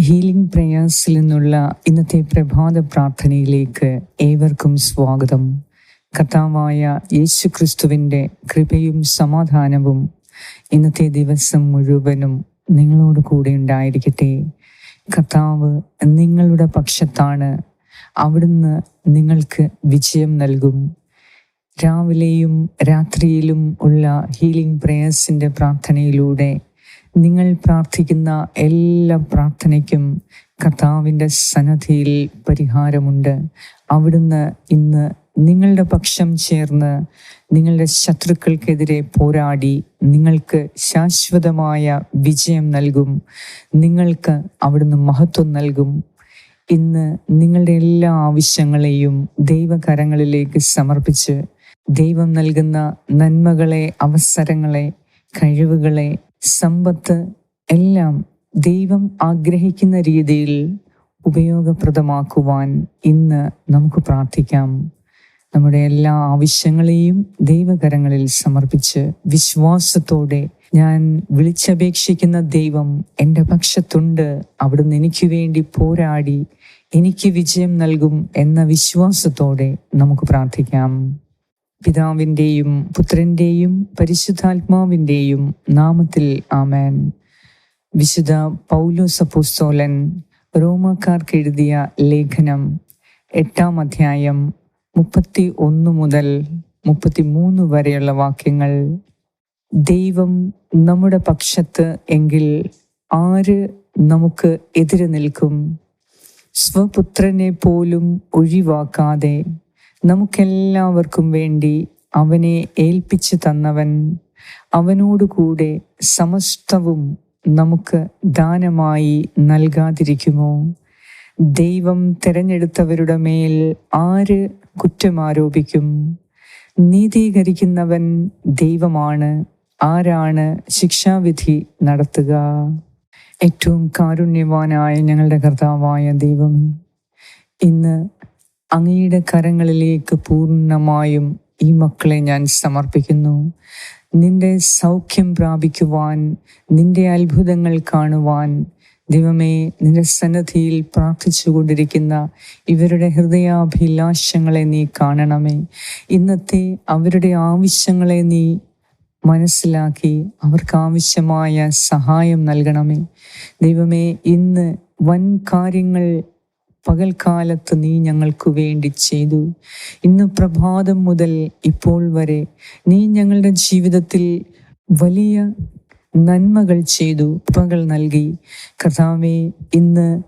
Healing പ്രേയേഴ്സിൽ നിന്നുള്ള ഇന്നത്തെ പ്രഭാത പ്രാർത്ഥനയിലേക്ക് ഏവർക്കും സ്വാഗതം. കർത്താവായ യേശു ക്രിസ്തുവിന്റെ കൃപയും സമാധാനവും ഇന്നത്തെ ദിവസം മുഴുവനും നിങ്ങളോട് കൂടെ ഉണ്ടായിരിക്കട്ടെ. കർത്താവ് നിങ്ങളുടെ പക്ഷത്താണ്. അവിടുന്ന് നിങ്ങൾക്ക് വിജയം നൽകും. രാവിലെയും രാത്രിയിലും ഉള്ള ഹീലിംഗ് പ്രേയേഴ്സിന്റെ പ്രാർത്ഥനയിലൂടെ നിങ്ങൾ പ്രാർത്ഥിക്കുന്ന എല്ലാ പ്രാർത്ഥനയ്ക്കും കർത്താവിന്റെ സന്നദ്ധിയിൽ പരിഹാരമുണ്ട്. അവിടുന്ന് ഇന്ന് നിങ്ങളുടെ പക്ഷം ചേർന്ന് നിങ്ങളുടെ ശത്രുക്കൾക്കെതിരെ പോരാടി നിങ്ങൾക്ക് ശാശ്വതമായ വിജയം നൽകും. നിങ്ങൾക്ക് അവിടുന്ന് മഹത്വം നൽകും. ഇന്ന് നിങ്ങളുടെ എല്ലാ ആവശ്യങ്ങളെയും ദൈവകരങ്ങളിലേക്ക് സമർപ്പിച്ച് ദൈവം നൽകുന്ന നന്മകളെ അവസരങ്ങളെ കഴിവുകളെ സമ്പത്ത് എല്ലാം ദൈവം ആഗ്രഹിക്കുന്ന രീതിയിൽ ഉപയോഗപ്രദമാക്കുവാൻ ഇന്ന് നമുക്ക് പ്രാർത്ഥിക്കാം. നമ്മുടെ എല്ലാ ആവശ്യങ്ങളെയും ദൈവകരങ്ങളിൽ സമർപ്പിച്ച് വിശ്വാസത്തോടെ ഞാൻ വിളിച്ചപേക്ഷിക്കുന്ന ദൈവം എന്റെ പക്ഷത്തുണ്ട്. അവിടുന്ന് എനിക്ക് വേണ്ടി പോരാടി എനിക്ക് വിജയം നൽകും എന്ന വിശ്വാസത്തോടെ നമുക്ക് പ്രാർത്ഥിക്കാം. പിതാവിന്റെയും പുത്രന്റെയും പരിശുദ്ധാത്മാവിന്റെയും നാമത്തിൽ ആമേൻ. വിശുദ്ധ പൗലോസ് റോമക്കാർക്ക് റോമാക്കാർക്ക് എഴുതിയ ലേഖനം എട്ടാം അധ്യായം മുപ്പത്തി ഒന്ന് മുതൽ മുപ്പത്തി മൂന്ന് വരെയുള്ള വാക്യങ്ങൾ. ദൈവം നമ്മുടെ പക്ഷത്ത് എങ്കിൽ ആര് നമുക്ക് എതിര് നിൽക്കും? സ്വപുത്രനെ പോലും ഒഴിവാക്കാതെ നമുക്കെല്ലാവർക്കും വേണ്ടി അവനെ ഏൽപ്പിച്ചു തന്നവൻ അവനോടുകൂടെ സമസ്തവും നമുക്ക് ദാനമായി നൽകാതിരിക്കുമോ? ദൈവം തിരഞ്ഞെടുത്തവരുടെ മേൽ ആര് കുറ്റമാരോപിക്കും? നീതീകരിക്കുന്നവൻ ദൈവമാണ് ആരാണ് ശിക്ഷാവിധി നടത്തുക? ഏറ്റവും കാരുണ്യവാനായ ഞങ്ങളുടെ കർത്താവായ ദൈവമേ ഇന്ന് അങ്ങയുടെ കരങ്ങളിലേക്ക് പൂർണമായും ഈ മക്കളെ ഞാൻ സമർപ്പിക്കുന്നു. നിന്റെ സൗഖ്യം പ്രാപിക്കുവാൻ നിന്റെ അത്ഭുതങ്ങൾ കാണുവാൻ ദൈവമേ നിന്റെ സന്നദ്ധിയിൽ പ്രാർത്ഥിച്ചു കൊണ്ടിരിക്കുന്ന ഇവരുടെ ഹൃദയാഭിലാഷങ്ങളെ നീ കാണണമേ. ഇന്നത്തെ അവരുടെ ആവശ്യങ്ങളെ നീ മനസ്സിലാക്കി അവർക്ക് ആവശ്യമായ സഹായം നൽകണമേ. ദൈവമേ ഇന്ന് വൻ കാര്യങ്ങൾ പകൽക്കാലത്ത് നീ ഞങ്ങൾക്ക് വേണ്ടി ചെയ്തു. ഇന്ന് പ്രഭാതം മുതൽ ഇപ്പോൾ വരെ നീ ഞങ്ങളുടെ ജീവിതത്തിൽ വലിയ നന്മകൾ ചെയ്തു പകൽ നൽകി. കർത്താവെ ഇന്ന്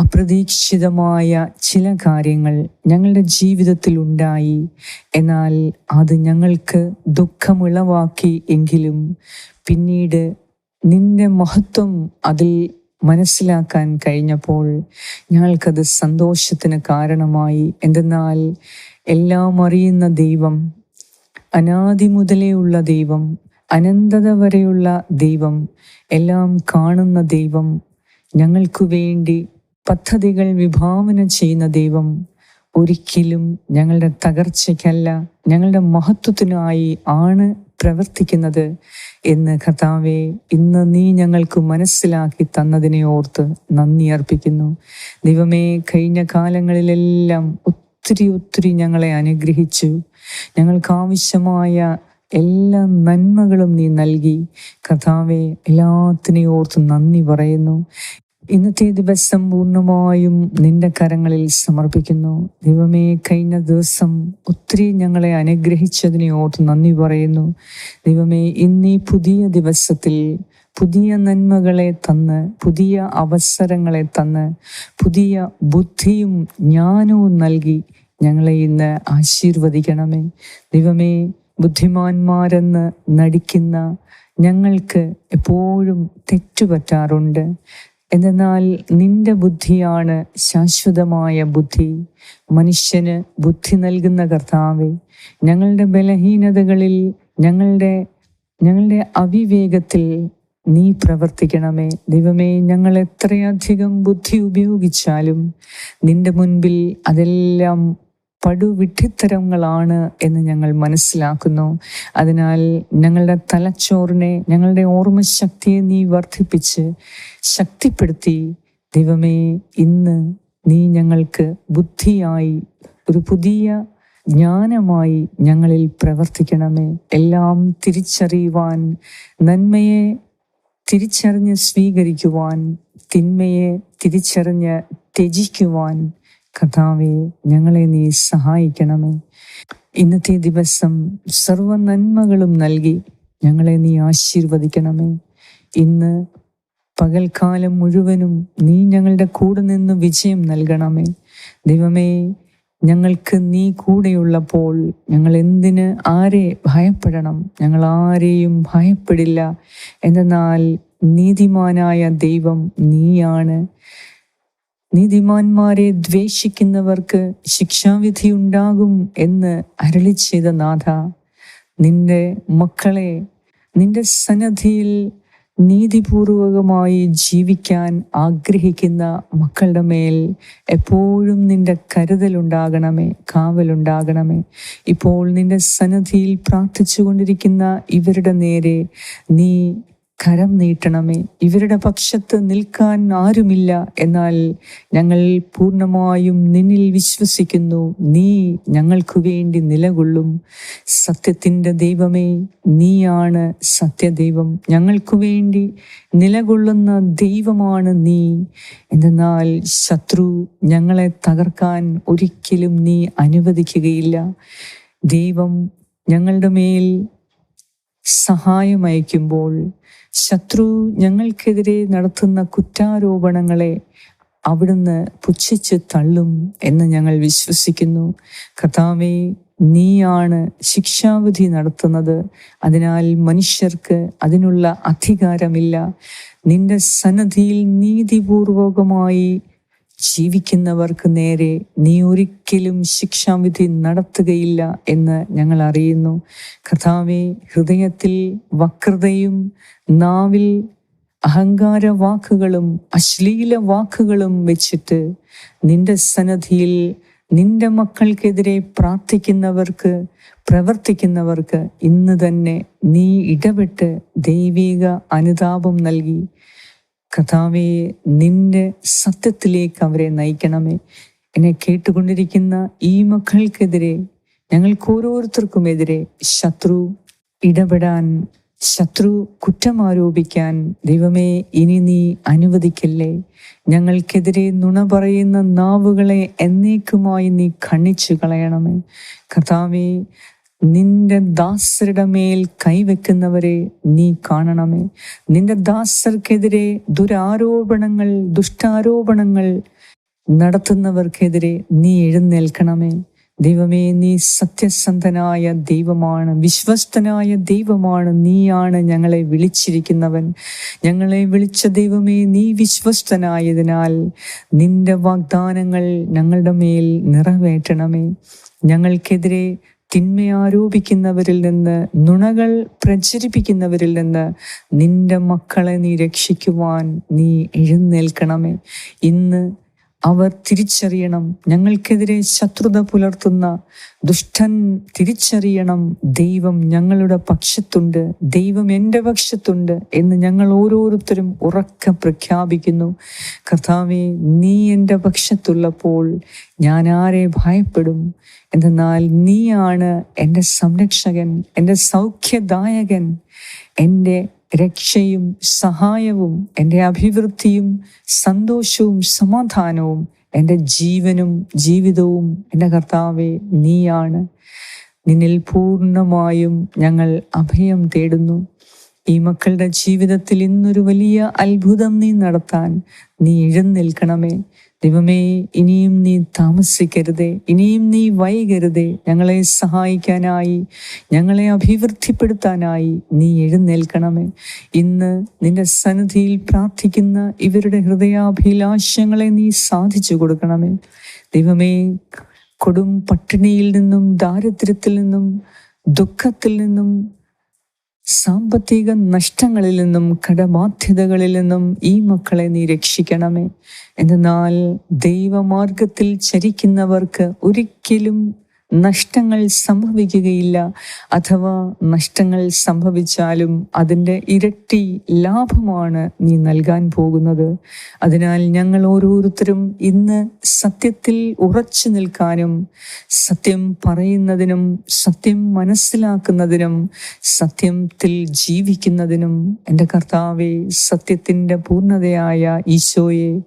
അപ്രതീക്ഷിതമായ ചില കാര്യങ്ങൾ ഞങ്ങളുടെ ജീവിതത്തിൽ ഉണ്ടായി. എന്നാൽ അത് ഞങ്ങൾക്ക് ദുഃഖമുളവാക്കി എങ്കിലും പിന്നീട് നിന്റെ മഹത്വം അതിൽ മനസ്സിലാക്കാൻ കഴിഞ്ഞപ്പോൾ ഞങ്ങൾക്കത് സന്തോഷത്തിന് കാരണമായി. എന്തെന്നാൽ എല്ലാം അറിയുന്ന ദൈവം അനാദി ഉള്ള ദൈവം അനന്തത വരെയുള്ള ദൈവം എല്ലാം കാണുന്ന ദൈവം ഞങ്ങൾക്കു വേണ്ടി പദ്ധതികൾ വിഭാവന ചെയ്യുന്ന ദൈവം ഒരിക്കലും ഞങ്ങളുടെ തകർച്ചയ്ക്കല്ല ഞങ്ങളുടെ മഹത്വത്തിനായി ആണ് പ്രവർത്തിക്കുന്നത് എന്ന് കർത്താവെ ഇന്ന് നീ ഞങ്ങൾക്ക് മനസ്സിലാക്കി തന്നതിനെ ഓർത്ത് നന്ദി അർപ്പിക്കുന്നു. ദൈവമേ കഴിഞ്ഞ കാലങ്ങളിലെല്ലാം ഒത്തിരി ഒത്തിരി ഞങ്ങളെ അനുഗ്രഹിച്ചു. ഞങ്ങൾക്ക് ആവശ്യമായ എല്ലാ നന്മകളും നീ നൽകി. കർത്താവെ എല്ലാത്തിനെയും ഓർത്ത് നന്ദി പറയുന്നു. ഇന്നത്തെ ദിവസം പൂർണമായും നിന്റെ കരങ്ങളിൽ സമർപ്പിക്കുന്നു. ദൈവമേ കഴിഞ്ഞ ദിവസം ഒത്തിരി ഞങ്ങളെ അനുഗ്രഹിച്ചതിനെ ഓർത്ത് നന്ദി പറയുന്നു. ദൈവമേ ഇന്നീ പുതിയ ദിവസത്തിൽ പുതിയ നന്മകളെ തന്ന് പുതിയ അവസരങ്ങളെ തന്ന് പുതിയ ബുദ്ധിയും ജ്ഞാനവും നൽകി ഞങ്ങളെ ഇന്ന് ആശീർവദിക്കണമേ. ദൈവമേ ബുദ്ധിമാന്മാരെന്ന് നടിക്കുന്ന ഞങ്ങൾക്ക് എപ്പോഴും തെറ്റുപറ്റാറുണ്ട്. എന്നാൽ നിന്റെ ബുദ്ധിയാണ് ശാശ്വതമായ ബുദ്ധി. മനുഷ്യന് ബുദ്ധി നൽകുന്ന കർത്താവെ ഞങ്ങളുടെ ബലഹീനതകളിൽ ഞങ്ങളുടെ ഞങ്ങളുടെ അവിവേകത്തിൽ നീ പ്രവർത്തിക്കണമേ. ദൈവമേ ഞങ്ങൾ എത്രയധികം ബുദ്ധി ഉപയോഗിച്ചാലും നിന്റെ മുൻപിൽ അതെല്ലാം പടുവിഡ്ഢിത്തരങ്ങളാണ് എന്ന് ഞങ്ങൾ മനസ്സിലാക്കുന്നു. അതിനാൽ ഞങ്ങളുടെ തലച്ചോറിനെ ഞങ്ങളുടെ ഓർമ്മശക്തിയെ നീ വർദ്ധിപ്പിച്ച് ശക്തിപ്പെടുത്തി. ദൈവമേ ഇന്ന് നീ ഞങ്ങൾക്ക് ബുദ്ധിയായി ഒരു പുതിയ ജ്ഞാനമായി ഞങ്ങളിൽ പ്രവർത്തിക്കണമേ. എല്ലാം തിരിച്ചറിയുവാൻ നന്മയെ തിരിച്ചറിഞ്ഞ് സ്വീകരിക്കുവാൻ തിന്മയെ തിരിച്ചറിഞ്ഞ് ത്യജിക്കുവാൻ കഥാവെ ഞങ്ങളെ നീ സഹായിക്കണമേ. ഇന്നത്തെ ദിവസം സർവ നന്മകളും നൽകി ഞങ്ങളെ നീ ആശീർവദിക്കണമേ. ഇന്ന് പകൽക്കാലം മുഴുവനും നീ ഞങ്ങളുടെ കൂടെ നിന്ന് വിജയം നൽകണമേ. ദൈവമേ ഞങ്ങൾക്ക് നീ കൂടെയുള്ളപ്പോൾ ഞങ്ങൾ എന്തിന് ആരെ ഭയപ്പെടണം? ഞങ്ങൾ ആരെയും ഭയപ്പെടില്ല. എന്നാൽ നീതിമാനായ ദൈവം നീയാണ്. നീതിമാന്മാരെ ദ്വേഷിക്കുന്നവർക്ക് ശിക്ഷാവിധി ഉണ്ടാകും എന്ന് അരളി ചെയ്ത നാഥ നിന്റെ മക്കളെ നിന്റെ സന്നദ്ധിയിൽ നീതിപൂർവകമായി ജീവിക്കാൻ ആഗ്രഹിക്കുന്ന മക്കളുടെ മേൽ എപ്പോഴും നിന്റെ കരുതലുണ്ടാകണമേ കാവലുണ്ടാകണമേ. ഇപ്പോൾ നിന്റെ സന്നദ്ധിയിൽ പ്രാർത്ഥിച്ചു കൊണ്ടിരിക്കുന്ന ഇവരുടെ നേരെ നീ കരം നീട്ടണമേ. ഇവരുടെ പക്ഷത്ത് നിൽക്കാൻ ആരുമില്ല. എന്നാൽ ഞങ്ങൾ പൂർണമായും നിന്നിൽ വിശ്വസിക്കുന്നു. നീ ഞങ്ങൾക്കു വേണ്ടി നിലകൊള്ളും. സത്യത്തിന്റെ ദൈവമേ നീയാണ് സത്യദൈവം. ഞങ്ങൾക്കു വേണ്ടി നിലകൊള്ളുന്ന ദൈവമാണ് നീ. എന്നാൽ ശത്രു ഞങ്ങളെ തകർക്കാൻ ഒരിക്കലും നീ അനുവദിക്കുകയില്ല. ദൈവം ഞങ്ങളുടെ മേൽ സഹായം അയക്കുമ്പോൾ ശത്രു ഞങ്ങൾക്കെതിരെ നടത്തുന്ന കുറ്റാരോപണങ്ങളെ അവിടുന്ന് പുച്ഛിച്ച് തള്ളും എന്ന് ഞങ്ങൾ വിശ്വസിക്കുന്നു. കഥാവേ നീയാണ് ശിക്ഷാവിധി നടത്തുന്നത്. അതിനാൽ മനുഷ്യർക്ക് അതിനുള്ള അധികാരമില്ല. നിന്റെ സന്നദ്ധിയിൽ നീതിപൂർവകമായി ജീവിക്കുന്നവർക്ക് നേരെ നീ ഒരിക്കലും ശിക്ഷാവിധി നടത്തുകയില്ല എന്ന് ഞങ്ങൾ അറിയുന്നു. കഥാവെ ഹൃദയത്തിൽ വക്രതയും നാവിൽ അഹങ്കാര വാക്കുകളും അശ്ലീല വാക്കുകളും വെച്ചിട്ട് നിന്റെ സന്നദ്ധിയിൽ നിന്റെ മക്കൾക്കെതിരെ പ്രാർത്ഥിക്കുന്നവർക്ക് പ്രവർത്തിക്കുന്നവർക്ക് ഇന്ന് തന്നെ നീ ഇടപെട്ട് ദൈവിക അനുതാപം നൽകി. കഥാവെ നിന്റെ സത്യത്തിലേക്ക് അവരെ നയിക്കണമേ. എന്നെ കേട്ടുകൊണ്ടിരിക്കുന്ന ഈ മക്കൾക്കെതിരെ ഞങ്ങൾക്ക് ഓരോരുത്തർക്കുമെതിരെ ശത്രു ഇടപെടാൻ ശത്രു കുറ്റം ആരോപിക്കാൻ ദൈവമേ ഇനി നീ അനുവദിക്കല്ലേ. ഞങ്ങൾക്കെതിരെ നുണ പറയുന്ന നാവുകളെ എന്നേക്കുമായി നീ ഖണ്ണിച്ചു കളയണമേ കഥാവേ നിന്റെ ദാസരുടെ മേൽ കൈവെക്കുന്നവരെ നീ കാണണമേ. നിന്റെ ദാസർക്കെതിരെ ദുരാരോപണങ്ങൾ ദുഷ്ടാരോപണങ്ങൾ നടത്തുന്നവർക്കെതിരെ നീ എഴുന്നേൽക്കണമേ. ദൈവമേ നീ സത്യസന്ധനായ ദൈവമാണ് വിശ്വസ്തനായ ദൈവമാണ്. നീയാണ് ഞങ്ങളെ വിളിച്ചിരിക്കുന്നവൻ. ഞങ്ങളെ വിളിച്ച ദൈവമേ നീ വിശ്വസ്തനായതിനാൽ നിന്റെ വാഗ്ദാനങ്ങൾ ഞങ്ങളുടെ മേൽ നിറവേറ്റണമേ. ഞങ്ങൾക്കെതിരെ തിന്മ ആരോപിക്കുന്നവരിൽ നിന്ന് നുണകൾ പ്രചരിപ്പിക്കുന്നവരിൽ നിന്ന് നിന്റെ മക്കളെ നീ രക്ഷിക്കുവാൻ നീ എഴുന്നേൽക്കണമേ. ഇന്ന് അവർ തിരിച്ചറിയണം. ഞങ്ങൾക്കെതിരെ ശത്രുത പുലർത്തുന്ന ദുഷ്ടൻ തിരിച്ചറിയണം. ദൈവം ഞങ്ങളുടെ പക്ഷത്തുണ്ട്. ദൈവം എന്റെ പക്ഷത്തുണ്ട് എന്ന് ഞങ്ങൾ ഓരോരുത്തരും ഉറക്കെ പ്രഖ്യാപിക്കുന്നു. കർത്താവെ നീ എന്റെ പക്ഷത്തുള്ളപ്പോൾ ഞാൻ ആരെ ഭയപ്പെടും? എന്നാൽ നീയാണ് എന്റെ സംരക്ഷകൻ എന്റെ സൗഖ്യദായകൻ എന്റെ രക്ഷയും സഹായവും എന്റെ അഭിവൃദ്ധിയും സന്തോഷവും സമാധാനവും എന്റെ ജീവനും ജീവിതവും എന്റെ കർത്താവെ നീയാണ്. നിന്നിൽ പൂർണമായും ഞങ്ങൾ അഭയം തേടുന്നു. ഈ മക്കളുടെ ജീവിതത്തിൽ ഇന്നൊരു വലിയ അത്ഭുതം നീ നടത്താൻ നീ എഴുന്നേൽക്കണമേ. ദൈവമേ ഇനിയും നീ താമസിക്കരുതേ. ഇനിയും നീ വൈകരുതേ. ഞങ്ങളെ സഹായിക്കാനായി ഞങ്ങളെ അഭിവൃദ്ധിപ്പെടുത്താനായി നീ എഴുന്നേൽക്കണമേ. ഇന്ന് നിന്റെ സന്നിധിയിൽ പ്രാർത്ഥിക്കുന്ന ഇവരുടെ ഹൃദയാഭിലാഷങ്ങളെ നീ സാധിച്ചു കൊടുക്കണമേ. ദൈവമേ കൊടും പട്ടിണിയിൽ നിന്നും ദാരിദ്ര്യത്തിൽ നിന്നും ദുഃഖത്തിൽ നിന്നും സാമ്പത്തിക നഷ്ടങ്ങളിൽ നിന്നും കടബാധ്യതകളിൽ നിന്നും ഈ മക്കളെ നീ രക്ഷിക്കണമേ. എന്നാൽ ദൈവമാർഗത്തിൽ ചരിക്കുന്നവർക്ക് ഒരിക്കലും നഷ്ടങ്ങൾ സംഭവിക്കുകയില്ല. അഥവാ നഷ്ടങ്ങൾ സംഭവിച്ചാലും അതിന്റെ ഇരട്ടി ലാഭമാണ് നീ നൽകാൻ പോകുന്നത്. അതിനാൽ ഞങ്ങൾ ഓരോരുത്തരും ഇന്ന് സത്യത്തിൽ ഉറച്ചു നിൽക്കാനും സത്യം പറയുന്നതിനും സത്യം മനസ്സിലാക്കുന്നതിനും സത്യത്തിൽ ജീവിക്കുന്നതിനും എന്റെ കർത്താവെ സത്യത്തിന്റെ പൂർണതയായ ഈശോയെ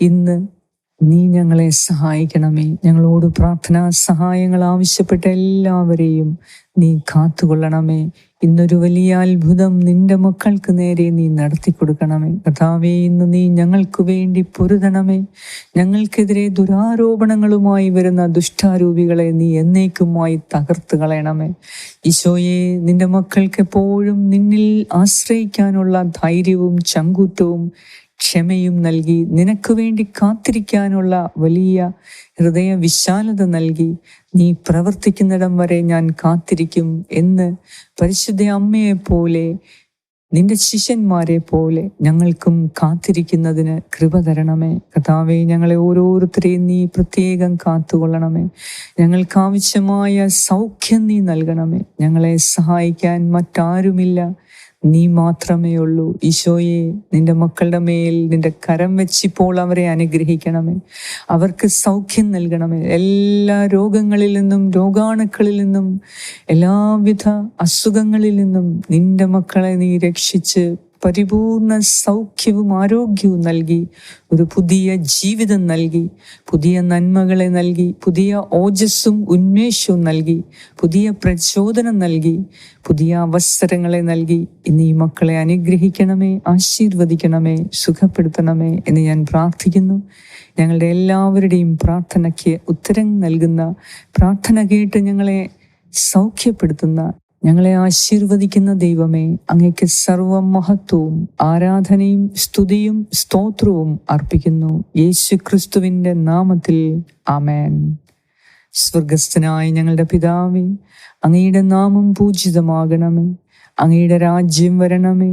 ഇന്ന് നീ ഞങ്ങളെ സഹായിക്കണമേ. ഞങ്ങളോട് പ്രാർത്ഥനാ സഹായങ്ങൾ ആവശ്യപ്പെട്ട എല്ലാവരെയും നീ കാത്തുകൊള്ളണമേ. ഇന്നൊരു വലിയ അത്ഭുതം നിന്റെ മക്കൾക്ക് നേരെ നീ നടത്തി കൊടുക്കണമേ. കഥാവേ ഇന്ന് നീ ഞങ്ങൾക്ക് വേണ്ടി പൊരുതണമേ. ഞങ്ങൾക്കെതിരെ ദുരാരോപണങ്ങളുമായി വരുന്ന ദുഷ്ടാരൂപികളെ നീ എന്നേക്കുമായി തകർത്ത് കളയണമേ. ഈശോയെ നിന്റെ മക്കൾക്ക് എപ്പോഴും നിന്നിൽ ആശ്രയിക്കാനുള്ള ധൈര്യവും ചങ്കൂറ്റവും ക്ഷമയും നൽകി നിനക്ക് വേണ്ടി കാത്തിരിക്കാനുള്ള വലിയ ഹൃദയ വിശാലത നൽകി. നീ പ്രവർത്തിക്കുന്നിടം വരെ ഞാൻ കാത്തിരിക്കും എന്ന് പരിശുദ്ധ അമ്മയെ പോലെ നിന്റെ ശിഷ്യന്മാരെ പോലെ ഞങ്ങൾക്കും കാത്തിരിക്കുന്നതിന് കൃപ തരണമേ. കഥാവെ ഞങ്ങളെ ഓരോരുത്തരെയും നീ പ്രത്യേകം കാത്തുകൊള്ളണമേ. ഞങ്ങൾക്ക് ആവശ്യമായ സൗഖ്യം നീ നൽകണമേ. ഞങ്ങളെ സഹായിക്കാൻ മറ്റാരുമില്ല. നീ മാത്രമേ ഉള്ളൂ. ഈശോയെ നിന്റെ മക്കളുടെ മേൽ നിന്റെ കരം വെച്ചിപ്പോൾ അവരെ അനുഗ്രഹിക്കണമേ. അവർക്ക് സൗഖ്യം നൽകണമേ. എല്ലാ രോഗങ്ങളിൽ നിന്നും രോഗാണുക്കളിൽ നിന്നും എല്ലാവിധ അസുഖങ്ങളിൽ നിന്നും നിന്റെ മക്കളെ നീ രക്ഷിച്ച് പരിപൂർണ സൗഖ്യവും ആരോഗ്യവും നൽകി ഒരു പുതിയ ജീവിതം നൽകി പുതിയ നന്മകളെ നൽകി പുതിയ ഓജസ്സും ഉന്മേഷവും നൽകി പുതിയ പ്രചോദനം നൽകി പുതിയ അവസരങ്ങളെ നൽകി. ഇന്ന് ഈ മക്കളെ അനുഗ്രഹിക്കണമേ ആശീർവദിക്കണമേ സുഖപ്പെടുത്തണമേ എന്ന് ഞാൻ പ്രാർത്ഥിക്കുന്നു. ഞങ്ങളുടെ എല്ലാവരുടെയും പ്രാർത്ഥനയ്ക്ക് ഉത്തരം നൽകുന്ന പ്രാർത്ഥന കേട്ട് ഞങ്ങളെ സൗഖ്യപ്പെടുത്തുന്ന ഞങ്ങളെ ആശീർവദിക്കുന്ന ദൈവമേ അങ്ങയ്ക്ക് സർവ മഹത്വവും ആരാധനയും സ്തുതിയും സ്തോത്രവും അർപ്പിക്കുന്നു. യേശു ക്രിസ്തുവിന്റെ നാമത്തിൽ ആമേൻ. സ്വർഗസ്ഥനായ ഞങ്ങളുടെ പിതാവേ അങ്ങയുടെ നാമം പൂജിതമാകണമേ അങ്ങയുടെ രാജ്യം വരണമേ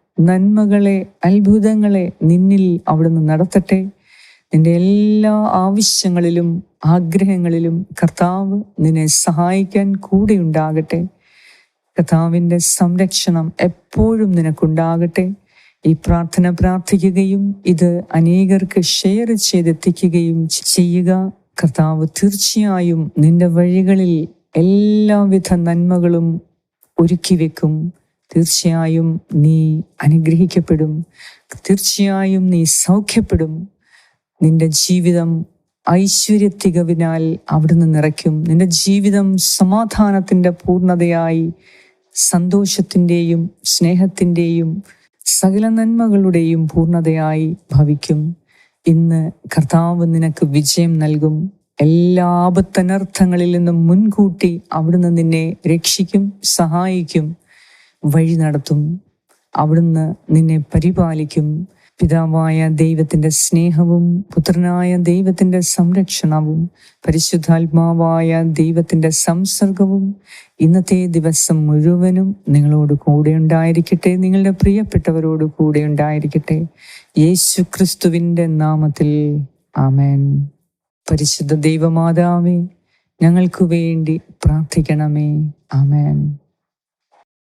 നന്മകളെ അത്ഭുതങ്ങളെ നിന്നിൽ അവിടുന്ന് നടത്തട്ടെ. നിന്റെ എല്ലാ ആവശ്യങ്ങളിലും ആഗ്രഹങ്ങളിലും കർത്താവ് നിന്നെ സഹായിക്കാൻ കൂടെ ഉണ്ടാകട്ടെ. കർത്താവിന്റെ സംരക്ഷണം എപ്പോഴും നിനക്കുണ്ടാകട്ടെ. ഈ പ്രാർത്ഥന പ്രാർത്ഥിക്കുകയും ഇത് അനേകർക്ക് ഷെയർ ചെയ്തെത്തിക്കുകയും ചെയ്യുക. കർത്താവ് തീർച്ചയായും നിന്റെ വഴികളിൽ എല്ലാവിധ നന്മകളും ഒരുക്കി വെക്കും തീർച്ചയായും നീ അനുഗ്രഹിക്കപ്പെടും. തീർച്ചയായും നീ സൗഖ്യപ്പെടും. നിന്റെ ജീവിതം ഐശ്വര്യ തികവിനാൽ അവിടുന്ന് നിറയ്ക്കും. നിന്റെ ജീവിതം സമാധാനത്തിന്റെ പൂർണതയായി സന്തോഷത്തിന്റെയും സ്നേഹത്തിന്റെയും സകല നന്മകളുടെയും പൂർണതയായി ഭവിക്കും. ഇന്ന് കർത്താവ് നിനക്ക് വിജയം നൽകും. എല്ലാ ആപത്തനർത്ഥങ്ങളിൽ നിന്നും മുൻകൂട്ടി അവിടുന്ന് നിന്നെ രക്ഷിക്കും സഹായിക്കും. വഴി നടത്തും. അവിടുന്ന് നിന്നെ പരിപാലിക്കും. പിതാവായ ദൈവത്തിന്റെ സ്നേഹവും പുത്രനായ ദൈവത്തിന്റെ സംരക്ഷണവും പരിശുദ്ധാത്മാവായ ദൈവത്തിന്റെ സംസർഗവും ഇന്നത്തെ ദിവസം മുഴുവനും നിങ്ങളോട് കൂടെ ഉണ്ടായിരിക്കട്ടെ. നിങ്ങളുടെ പ്രിയപ്പെട്ടവരോട് കൂടെ ഉണ്ടായിരിക്കട്ടെ. യേശു ക്രിസ്തുവിന്റെ നാമത്തിൽ. ആമേൻ. പരിശുദ്ധ ദൈവമാതാവേ ഞങ്ങൾക്ക് വേണ്ടി പ്രാർത്ഥിക്കണമേ. ആമേൻ.